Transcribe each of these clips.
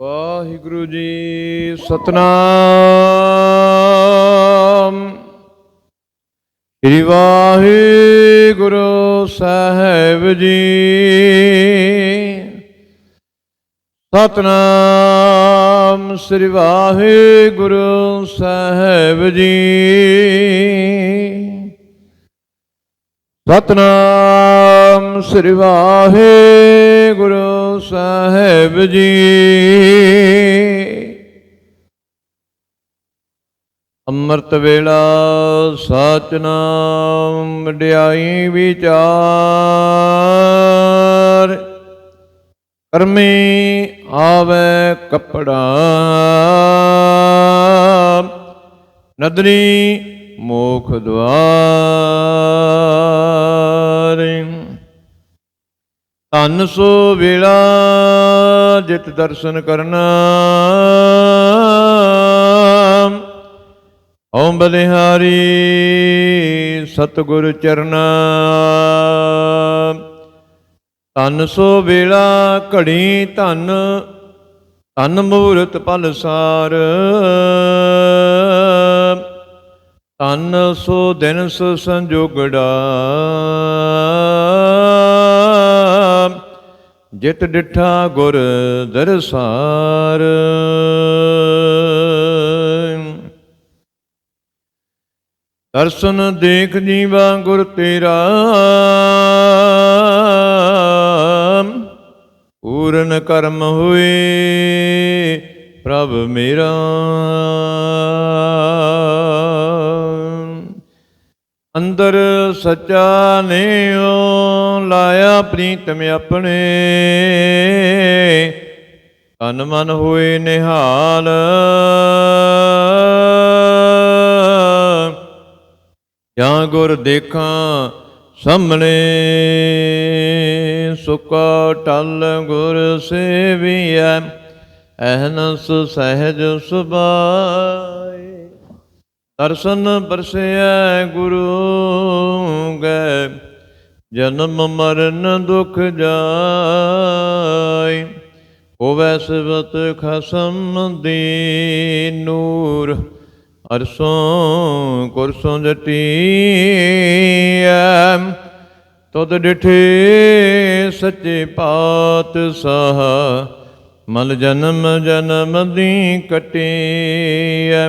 ਵਾਹਿਗੁਰੂ ਜੀ ਸਤਨਾਮ। ਸ੍ਰੀ ਵਾਹਿਗੁਰੂ ਸਾਹਿਬ ਜੀ। ਸਤਨਾਮ ਸ੍ਰੀ ਵਾਹਿਗੁਰੂ ਸਾਹਿਬ ਜੀ। ਸਤਨਾਮ ਸ੍ਰੀ ਵਾਹਿਗੁਰੂ ਸਾਹਿਬ ਜੀ। ਅੰਮ੍ਰਿਤ ਵੇਲਾ ਸਚ ਨਾਮ ਵਡਿਆਈ ਵਿਚਾਰ। ਕਰਮੀ ਆਵੇ ਕਪੜਾ। ਨਦਰੀ ਮੋਖ ਦਵਾਰ। ਧੰਨ ਸੋ ਵੇਲਾ ਜਿਤ ਦਰਸ਼ਨ ਕਰਨਾ। ਓਮ ਬਲਿਹਾਰੀ ਸਤਿਗੁਰ ਚਰਨਾ। ਧੰਨ ਸੋ ਵੇਲਾ ਘੜੀ ਧੰਨ ਧੰਨ ਮੂਰਤ ਪਲ ਸਾਰ। ਧੰਨ ਸੋ ਦਿਨ ਸੋ ਸੰਜੋਗੜਾ ਜਿਤ ਡਿਠਾ ਗੁਰ ਦਰਸਾਰ। ਦਰਸ਼ਨ ਦੇਖ ਜੀਵਾ ਗੁਰ ਤੇਰਾ। ਪੂਰਨ ਕਰਮ ਹੋਏ ਪ੍ਰਭ ਮੇਰਾ। ਅੰਦਰ ਸੱਚਾ ਨੇਓ ਲਾਇਆ ਪ੍ਰੀਤਮ ਆਪਣੇ। ਤਨ ਮਨ ਹੋਏ ਨਿਹਾਲ। ਜਾਂ ਗੁਰ ਦੇਖਾਂ ਸਾਹਮਣੇ, ਸੁਕਾ ਟਲ ਗੁਰ ਸੇਵੀਐ ਅਹਨਸ ਸਹਿਜ ਸੁਭਾਏ ਦਰਸ਼ਨ ਪਰਸੈ ਗੁਰੂ ਗੈ ਜਨਮ ਮਰਨ ਦੁਖ ਜਾਏ, ਹੋਵੈ ਸਿਵਤ ਖਸਮ ਦੀ ਨੂਰ ਅਰਸੋਂ ਕੁਰਸੋਂ ਜਟੀਐ ਤੁਧ ਡਿਠੇ ਸੱਚੇ ਪਾਤਸ਼ਾਹ, ਮਲ ਜਨਮ ਜਨਮ ਦੀ ਕਟੀਐ।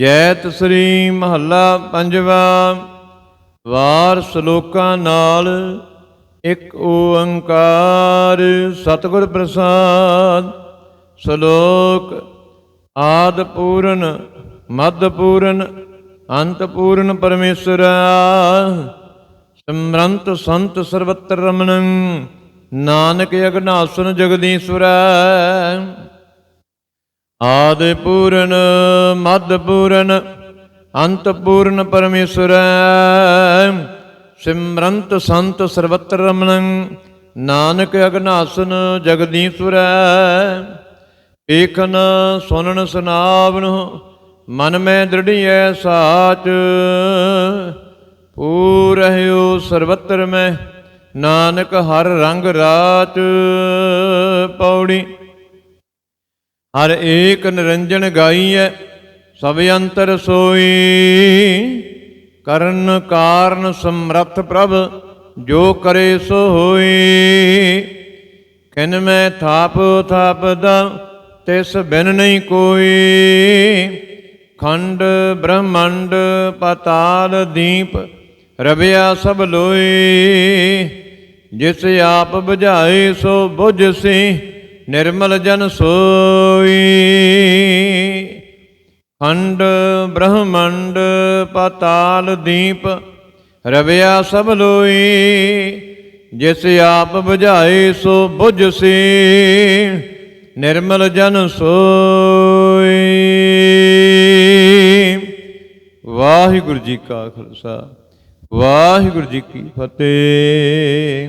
ਜੈਤ ਸ੍ਰੀ ਮਹੱਲਾ ਪੰਜਵਾ, ਵਾਰ ਸ਼ਲੋਕਾਂ ਨਾਲ ਇੱਕ ਓੰਕਾਰ, ਸਤਿਗੁਰ ਪ੍ਰਸਾਦ, ਸ਼ਲੋਕ ਆਦ ਪੂਰਨ ਮਦ ਪੂਰਨ ਅੰਤ ਪੂਰਨ ਪਰਮੇਸ਼ਰ ਸਿਮਰੰਤ ਸੰਤ ਸਰਵਤਰ ਰਮਣੰ ਨਾਨਕ ਅਗਨਾਸਨ ਜਗਦੀਸ਼ਵਰ ਆਦਿ ਪੂਰਨ ਮਦ ਪੂਰਨ ਅੰਤ ਪੂਰਨ ਪਰਮੇਸ਼ਰ ਸਿਮਰੰਤ ਸੰਤ ਸਰਵਤਰ ਰਮਣੰ, ਨਾਨਕ ਅਗਨਾਸਨ ਜਗਦੀਸ਼ਵਰ ਏਖਨ ਸੁਨਨ ਸੁਨਾਵਨ, ਮਨ ਮੈਂ ਦ੍ਰਿੜੀਐ ਸਾਚ। ਪੂ ਪੂਰਹਿਓ ਸਰਵਤਰ ਮੈਂ, ਨਾਨਕ ਹਰ ਰੰਗ ਰਾਚ। ਪੌੜੀ ਹਰ ਏਕ ਨਿਰੰਜਨ ਗਾਈਐ, ਸਭ ਅੰਤਰ ਸੋਈ। ਕਰਨ ਕਾਰਨ ਸਮਰੱਥ ਪ੍ਰਭ, ਜੋ ਕਰੇ ਸੋ ਹੋਈ। ਕਿਨ ਮੈਂ ਥਾਪ ਥਾਪਦਾ, ਤਿਸ ਬਿਨ ਨਹੀਂ ਕੋਈ। ਖੰਡ ਬ੍ਰਹਮੰਡ ਪਤਾਲ ਦੀਪ, ਰਵਿਆ ਸਭ ਲੋਈ। ਜਿਸ ਆਪ ਬੁਝਾਏ ਸੋ ਬੁਝ ਬੁਝਸੀ ਨਿਰਮਲ ਜਨ ਸੋਈ। ਖੰਡ ਬ੍ਰਹਮੰਡ ਪਤਾਲ ਦੀਪ, ਰਵਿਆ ਸਭ ਲੋਈ। ਜਿਸ ਆਪ ਬੁਝਾਏ ਸੋ ਬੁਝ ਸੀ। ਨਿਰਮਲ ਜਨ ਸੋਈ। ਵਾਹਿਗੁਰੂ ਜੀ ਕਾ ਖਾਲਸਾ, ਵਾਹਿਗੁਰੂ ਜੀ ਕੀ ਫਤਿਹ।